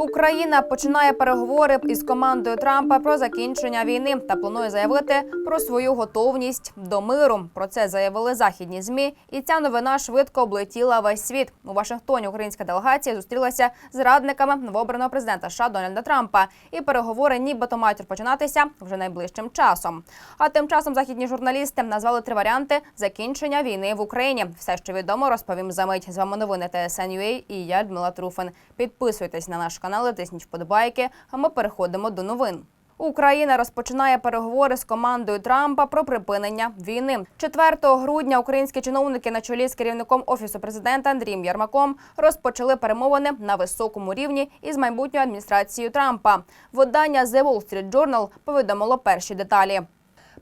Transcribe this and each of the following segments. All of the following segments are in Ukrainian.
Україна починає переговори із командою Трампа про закінчення війни та планує заявити про свою готовність до миру. Про це заявили західні змі, і ця новина швидко облетіла весь світ. У Вашингтоні українська делегація зустрілася з радниками новообраного президента США Дональда Трампа. І переговори нібито мають розпочинатися вже найближчим часом. А тим часом західні журналісти назвали три варіанти закінчення війни в Україні. Все, що відомо, розповім за мить. З вами новини ТСН.UA і я Людмила Труфин. Підписуйтесь на наш канал, і тисніть вподобайки. А ми переходимо до новин. Україна розпочинає переговори з командою Трампа про припинення війни. 4 грудня українські чиновники на чолі з керівником офісу президента Андрієм Ярмаком розпочали перемовини на високому рівні із майбутньою адміністрацією Трампа. Видання The Wall Street Journal повідомило перші деталі.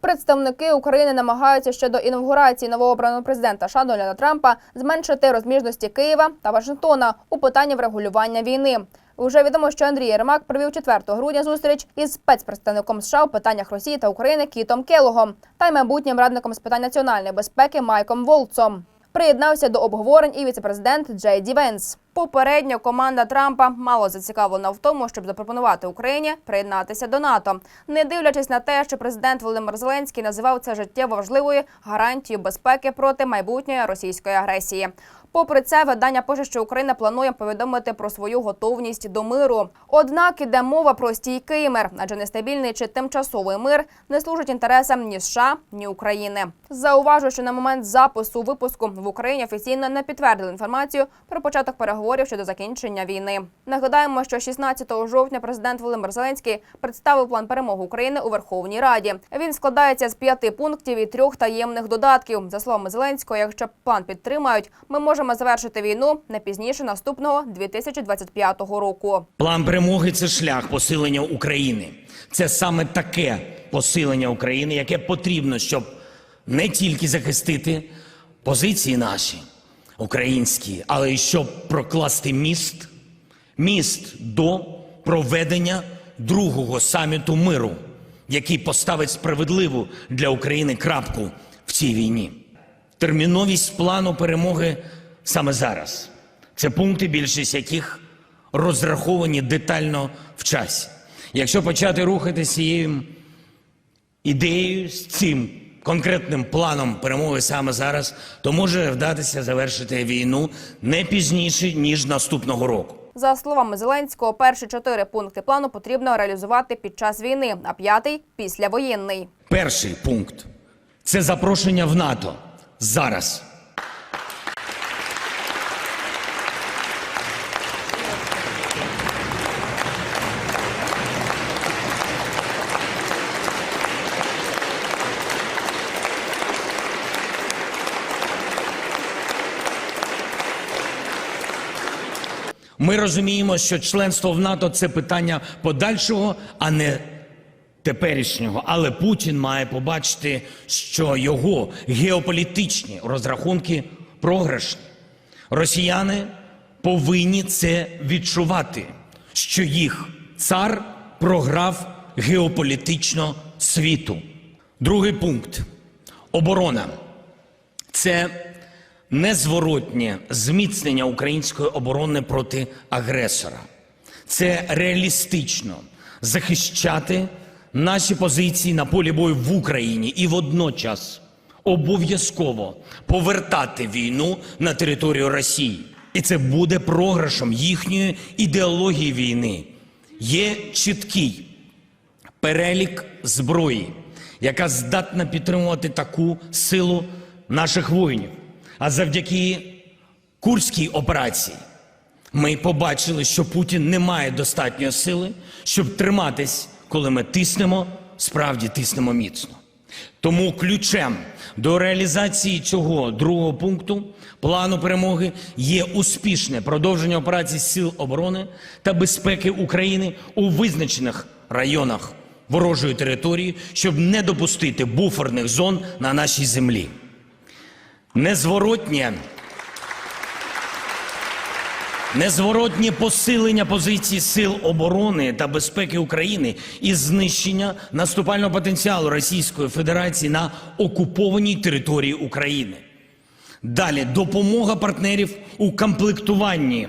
Представники України намагаються ще до інавгурації новообраного президента США Дональда Трампа зменшити розміжності Києва та Вашингтона у питанні врегулювання війни. Вже відомо, що Андрій Єрмак провів 4 грудня зустріч із спецпредставником США у питаннях Росії та України Кітом Келогом та й майбутнім радником з питань національної безпеки Майком Волцом. Приєднався до обговорень і віцепрезидент Джей Ді Венс. Попередньо команда Трампа мало зацікавлена в тому, щоб запропонувати Україні приєднатися до НАТО, не дивлячись на те, що президент Володимир Зеленський називав це життєво важливою гарантією безпеки проти майбутньої російської агресії. Попри це, видання пише, що Україна планує повідомити про свою готовність до миру. Однак іде мова про стійкий мир, адже нестабільний чи тимчасовий мир не служить інтересам ні США, ні України. Зауважу, що на момент запису випуску в Україні офіційно не підтвердили інформацію про початок переговорів щодо закінчення війни. Нагадаємо, що 16 жовтня президент Володимир Зеленський представив план перемоги України у Верховній Раді. Він складається з п'яти пунктів і трьох таємних додатків. За словами Зеленського, якщо план підтримають, ми можемо завершити війну не пізніше наступного 2025 року. План перемоги це шлях посилення України. Це саме таке посилення України, яке потрібно, щоб не тільки захистити позиції наші українські, але й щоб прокласти міст, міст до проведення другого саміту миру, який поставить справедливу для України крапку в цій війні. Терміновість плану перемоги саме зараз. Це пункти, більшість яких розраховані детально в часі. Якщо почати рухатися цією ідеєю, з цим конкретним планом перемоги саме зараз, то може вдатися завершити війну не пізніше, ніж наступного року. За словами Зеленського, перші чотири пункти плану потрібно реалізувати під час війни, а п'ятий післявоєнний. Перший пункт це запрошення в НАТО зараз. Ми розуміємо, що членство в НАТО це питання подальшого, а не теперішнього. Але Путін має побачити, що його геополітичні розрахунки програшні. Росіяни повинні це відчувати, що їх цар програв геополітично світу. Другий пункт оборона. Це незворотнє зміцнення української оборони проти агресора. Це реалістично захищати наші позиції на полі бою в Україні і водночас обов'язково повертати війну на територію Росії. І це буде програшем їхньої ідеології війни. Є чіткий перелік зброї, яка здатна підтримувати таку силу наших воїнів. А завдяки Курській операції ми побачили, що Путін не має достатньої сили, щоб триматись, коли ми тиснемо, справді тиснемо міцно. Тому ключем до реалізації цього другого пункту плану перемоги є успішне продовження операцій Сил оборони та безпеки України у визначених районах ворожої території, щоб не допустити буферних зон на нашій землі. Незворотнє, незворотнє посилення позицій Сил оборони та безпеки України і знищення наступального потенціалу Російської Федерації на окупованій території України. Далі. Допомога партнерів у комплектуванні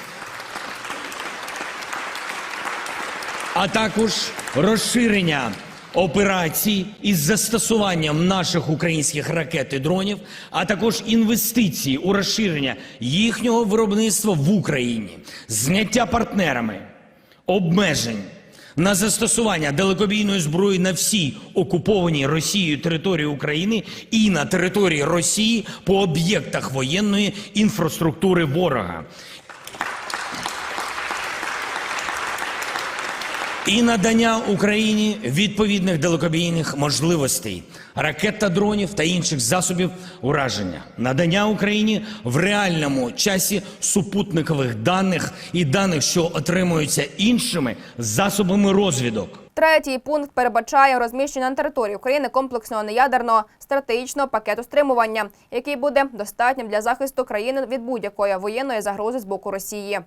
А також розширення операцій із застосуванням наших українських ракет і дронів, а також інвестиції у розширення їхнього виробництва в Україні, зняття партнерами обмежень на застосування далекобійної зброї на всій окупованій Росією території України і на території Росії по об'єктах воєнної інфраструктури ворога. І надання Україні відповідних далекобійних можливостей, ракет та дронів та інших засобів ураження, надання Україні в реальному часі супутникових даних і даних, що отримуються іншими засобами розвідок. Третій пункт передбачає розміщення на території України комплексного неядерного стратегічного пакету стримування, який буде достатнім для захисту країни від будь-якої воєнної загрози з боку Росії.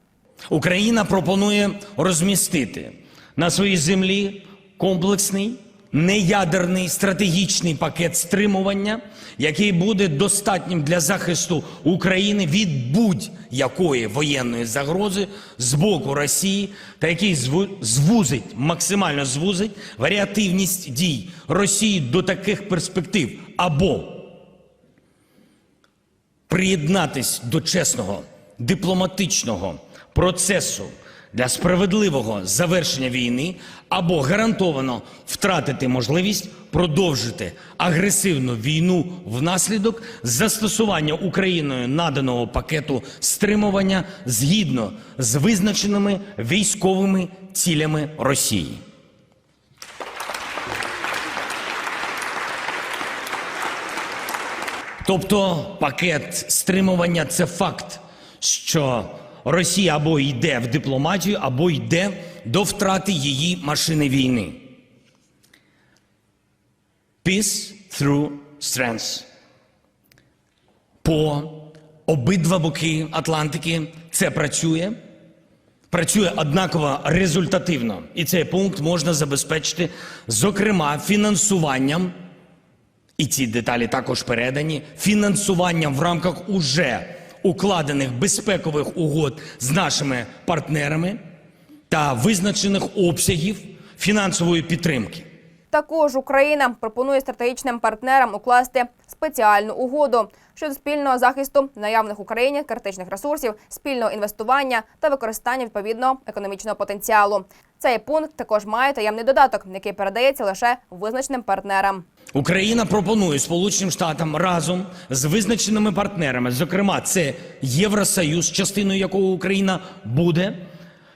Україна пропонує розмістити на своїй землі. Комплексний неядерний стратегічний пакет стримування, який буде достатнім для захисту України від будь-якої воєнної загрози з боку Росії, та який звузить максимально звузить варіативність дій Росії до таких перспектив. Або приєднатись до чесного дипломатичного процесу для справедливого завершення війни або гарантовано втратити можливість продовжити агресивну війну внаслідок застосування Україною наданого пакету стримування згідно з визначеними військовими цілями Росії. Тобто пакет стримування це факт, що Росія або йде в дипломатію, або йде до втрати її машини війни. Peace through strength. По обидва боки Атлантики це працює. Працює однаково результативно. І цей пункт можна забезпечити, зокрема, фінансуванням і ці деталі також передані фінансуванням в рамках уже укладених безпекових угод з нашими партнерами та визначених обсягів фінансової підтримки. Також Україна пропонує стратегічним партнерам укласти спеціальну угоду щодо спільного захисту наявних Україні критичних ресурсів, спільного інвестування та використання відповідного економічного потенціалу. Цей пункт також має таємний додаток, який передається лише визначеним партнерам. Україна пропонує Сполученим Штатам разом з визначеними партнерами, зокрема, це Євросоюз, частиною якого Україна буде,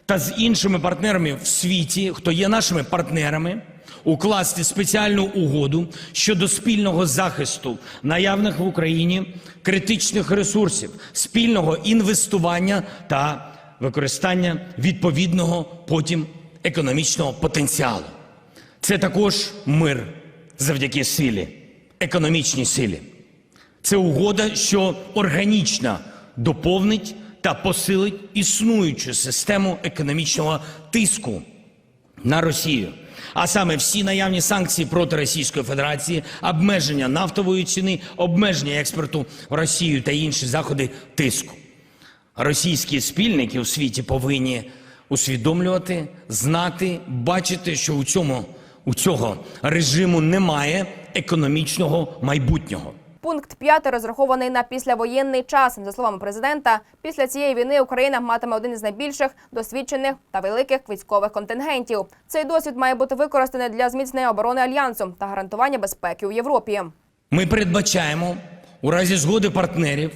та з іншими партнерами в світі, хто є нашими партнерами, укласти спеціальну угоду щодо спільного захисту наявних в Україні критичних ресурсів, спільного інвестування та використання відповідного потім економічного потенціалу. Це також мир завдяки силі, економічній силі. Це угода, що органічно доповнить та посилить існуючу систему економічного тиску на Росію. А саме всі наявні санкції проти Російської Федерації, обмеження нафтової ціни, обмеження експорту в Росію та інші заходи тиску. Російські спільники у світі повинні усвідомлювати, знати, бачити, що у цьому у цього режиму немає економічного майбутнього. Пункт 5 розрахований на післявоєнний час. За словами президента, після цієї війни Україна матиме один із найбільших досвідчених та великих військових контингентів. Цей досвід має бути використаний для зміцнення оборони альянсу та гарантування безпеки у Європі. Ми передбачаємо у разі згоди партнерів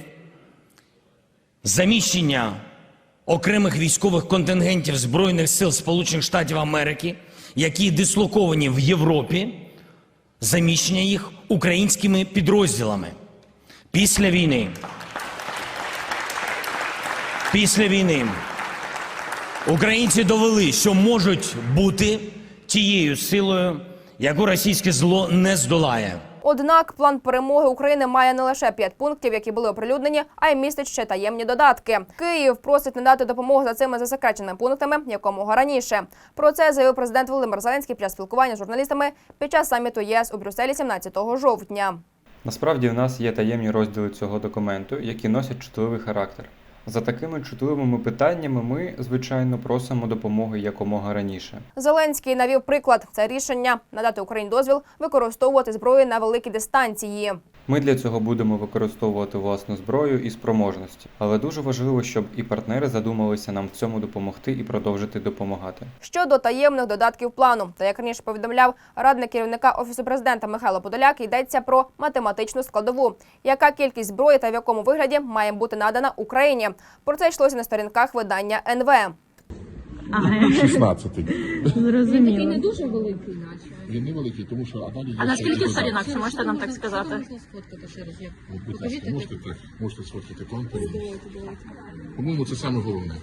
заміщення окремих військових контингентів Збройних сил Сполучених Штатів Америки, які дислоковані в Європі, заміщення їх українськими підрозділами після війни. Після війни Українці довели, що можуть бути тією силою, яку російське зло не здолає. Однак план перемоги України має не лише п'ять пунктів, які були оприлюднені, а й містить ще таємні додатки. Київ просить надати допомогу за цими засекреченими пунктами якомога раніше. Про це заявив президент Володимир Зеленський під час спілкування з журналістами під час саміту ЄС у Брюсселі 17 жовтня. Насправді у нас є таємні розділи цього документу, які носять чутливий характер. За такими чутливими питаннями ми, звичайно, просимо допомоги якомога раніше. Зеленський навів приклад це рішення надати Україні дозвіл використовувати зброю на великі дистанції. Ми для цього будемо використовувати власну зброю і спроможності, але дуже важливо, щоб і партнери задумалися нам в цьому допомогти і продовжити допомагати. Щодо таємних додатків плану, та як раніше повідомляв радник керівника офісу президента Михайло Подоляк, йдеться про математичну складову, яка кількість зброї та в якому вигляді має бути надана Україні. Про це йшлося на сторінках видання НВ. 16. Він такий Зрозуміло. не дуже великий, наче. Він невеликий, тому що а далі є А на ще скільки додатки. сторінок, чи можете нам так сказати? Можна сфоткати ще раз. Як? От, Будь Покажіть можете так, можете сфоткати план. По-моєму, це саме головне.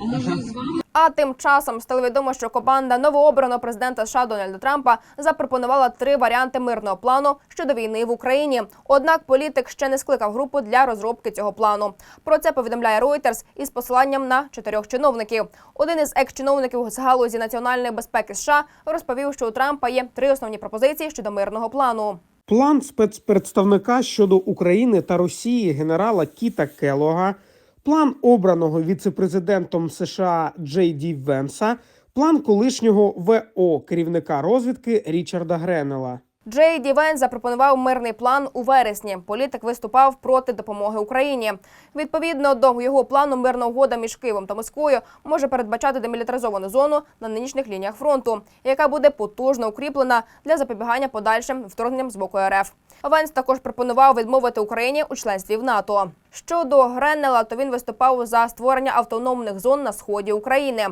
А може з вами А тим часом стало відомо, що команда новообраного президента США Дональда Трампа запропонувала три варіанти мирного плану щодо війни в Україні. Однак політик ще не скликав групу для розробки цього плану. Про це повідомляє Reuters із посиланням на чотирьох чиновників. Один із екс-чиновників з галузі національної безпеки США розповів, що у Трампа є три основні пропозиції щодо мирного плану. План спецпредставника щодо України та Росії генерала Кіта Келога, план обраного віцепрезидентом США Джей Ді Венса, план колишнього ВО керівника розвідки Річарда Гренела. Джей Ді Венс запропонував мирний план у вересні. Політик виступав проти допомоги Україні. Відповідно до його плану, мирна угода між Києвом та Москвою може передбачати демілітаризовану зону на нинішніх лініях фронту, яка буде потужно укріплена для запобігання подальшим вторгненням з боку РФ. Венс також пропонував відмовити Україні у членстві в НАТО. Щодо Греннела, то він виступав за створення автономних зон на сході України.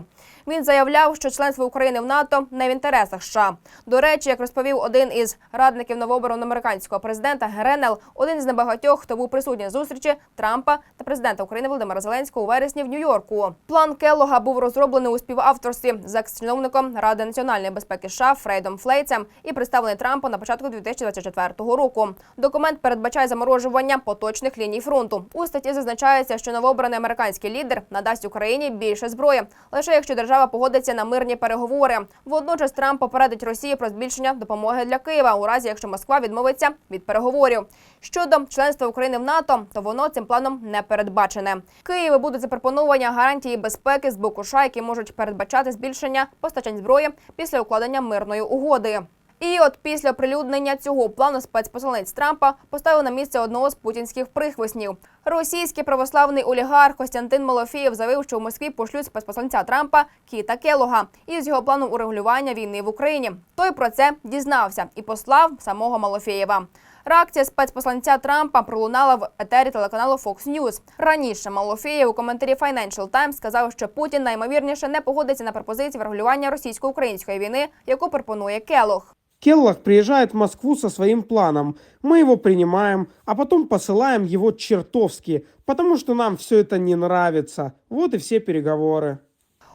Він заявляв, що членство України в НАТО не в інтересах США. До речі, як розповів один із радників новообраного американського президента Гренел, один із небагатьох, хто був присутній зустрічі Трампа та президента України Володимира Зеленського у вересні в Нью-Йорку. План Келлога був розроблений у співавторстві з екс-чиновником Ради національної безпеки США Фрейдом Флейцем і представлений Трампу на початку 2024 року. Документ передбачає заморожування поточних ліній фронту. У статті зазначається, що новообраний американський лідер надасть Україні більше зброї, лише якщо держава погодиться на мирні переговори. Водночас Трамп попередить Росії про збільшення допомоги для Києва у разі, якщо Москва відмовиться від переговорів. Щодо членства України в НАТО, то воно цим планом не передбачене. Києву будуть запропоновані гарантії безпеки з боку США, які можуть передбачати збільшення постачань зброї після укладення мирної угоди. І от після оприлюднення цього плану спецпосланець Трампа поставив на місце одного з путінських прихвиснів. Російський православний олігарх Костянтин Малофєєв заявив, що в Москві пошлють спецпосланця Трампа Кіта Келога із його планом урегулювання війни в Україні. Той про це дізнався і послав самого Малофєєва. Реакція спецпосланця Трампа пролунала в етері телеканалу Fox News. Раніше Малофєєв у коментарі Financial Times сказав, що Путін наймовірніше не погодиться на пропозиції врегулювання російсько-української війни, яку пропонує Келог. Келлог приезжает в Москву со своим планом. Мы его принимаем, а потом посылаем его чертовски, потому что нам все это не нравится. Вот и все переговоры.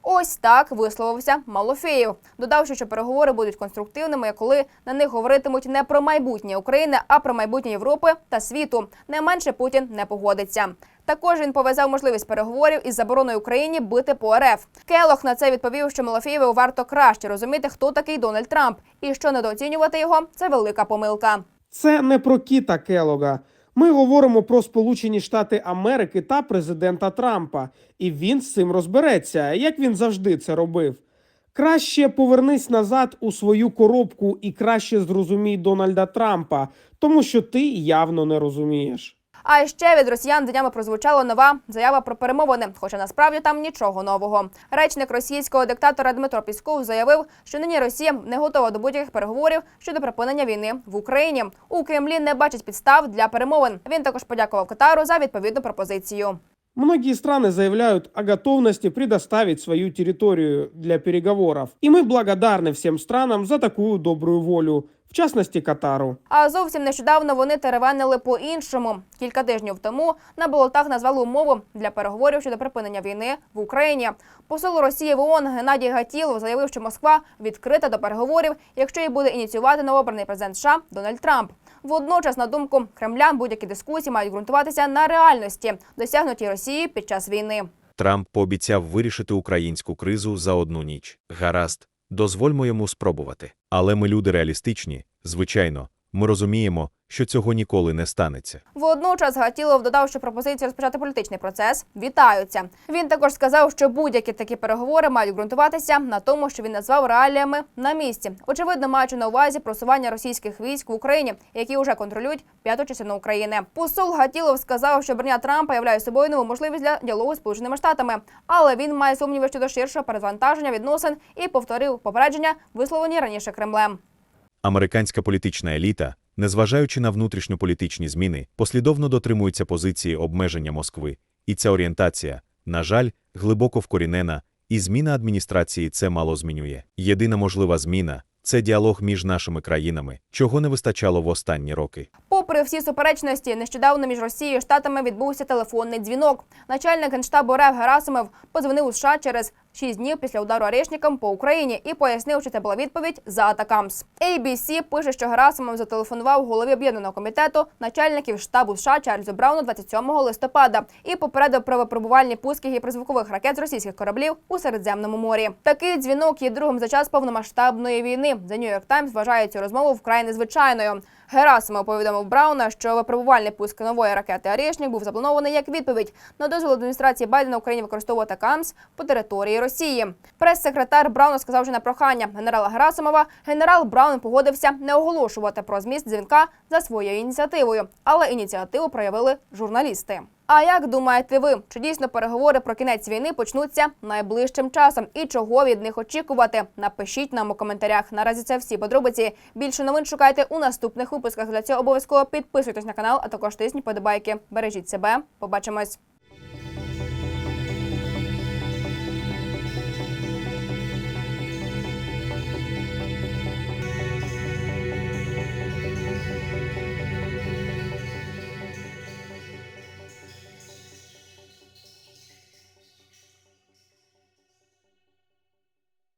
Ось так висловився Малофеєв, додавши, що переговори будуть конструктивними, коли на них говоритимуть не про майбутнє України, а про майбутнє Європи та світу. Не менше Путін не погодиться. Також він пов'язав можливість переговорів із забороною Україні бити по РФ. Келох на це відповів, що Малофєєву варто краще розуміти, хто такий Дональд Трамп, і що недооцінювати його це велика помилка. Це не про Кіта Келога. Ми говоримо про Сполучені Штати Америки та президента Трампа, і він з цим розбереться, як він завжди це робив. Краще повернись назад у свою коробку і краще зрозумій Дональда Трампа, тому що ти явно не розумієш. А ще від росіян днями прозвучала нова заява про перемовини, хоча насправді там нічого нового. Речник російського диктатора Дмитро Пісков заявив, що нині Росія не готова до будь-яких переговорів щодо припинення війни в Україні. У Кремлі не бачить підстав для перемовин. Він також подякував Катару за відповідну пропозицію. Многие страны заявляют о готовности предоставить свою территорию для переговоров. И мы благодарны всем странам за такую добрую волю. в частності Катару. А зовсім нещодавно вони теревенили по іншому. Кілька тижнів тому на болотах назвали умову для переговорів щодо припинення війни в Україні. Посол Росії в ООН Геннадій Гатілов заявив, що Москва відкрита до переговорів, якщо її буде ініціювати новообраний президент США Дональд Трамп. Водночас, на думку Кремля, будь-які дискусії мають ґрунтуватися на реальності, досягнутій Росії під час війни. Трамп пообіцяв вирішити українську кризу за одну ніч. Гаразд, дозвольмо йому спробувати. Але ми люди реалістичні, звичайно, ми розуміємо, що цього ніколи не станеться. Водночас Гатілов додав, що пропозиції розпочати політичний процес вітаються. Він також сказав, що будь-які такі переговори мають ґрунтуватися на тому, що він назвав реаліями на місці. Очевидно, маючи на увазі просування російських військ в Україні, які вже контролюють п'яту частину України. Посол Гатілов сказав, що брання Трампа являє собою нову можливість для діалогу з Сполученими Штатами, але він має сумніви щодо ширшого перевантаження відносин і повторив попередження, висловлені раніше Кремлем. Американська політична еліта, незважаючи на внутрішньополітичні зміни, послідовно дотримується позиції обмеження Москви, і ця орієнтація, на жаль, глибоко вкорінена, і зміна адміністрації це мало змінює. Єдина можлива зміна це діалог між нашими країнами, чого не вистачало в останні роки. Попри всі суперечності, нещодавно між Росією і Штатами відбувся телефонний дзвінок. Начальник генштабу РФ Герасимов подзвонив у США через 6 днів після удару Орешником по Україні і пояснив, що це була відповідь за Атакамс. ABC пише, що Герасимов зателефонував голові об'єднаного комітету начальників штабу США Чарльзу Брауну 27 листопада і попередив про випробувальні пуски гіперзвукових ракет з російських кораблів у Середземному морі. Такий дзвінок є другим за час повномасштабної війни. The New York Times вважає цю розмову вкрай незвичайною. Герасимов повідомив Брауна, що випробувальний пуск нової ракети Арішнік був запланований як відповідь на дозвіл адміністрації Байдена Україні використовувати КАМС по території Росії. Прес-секретар Брауна сказав, що на прохання генерала Герасимова генерал Браун погодився не оголошувати про зміст дзвінка за своєю ініціативою, але ініціативу проявили журналісти. А як думаєте ви, чи дійсно переговори про кінець війни почнуться найближчим часом? І чого від них очікувати? Напишіть нам у коментарях. Наразі це всі подробиці. Більше новин шукайте у наступних випусках. Для цього обов'язково підписуйтесь на канал, а також тисніть подобайки. Бережіть себе. Побачимось.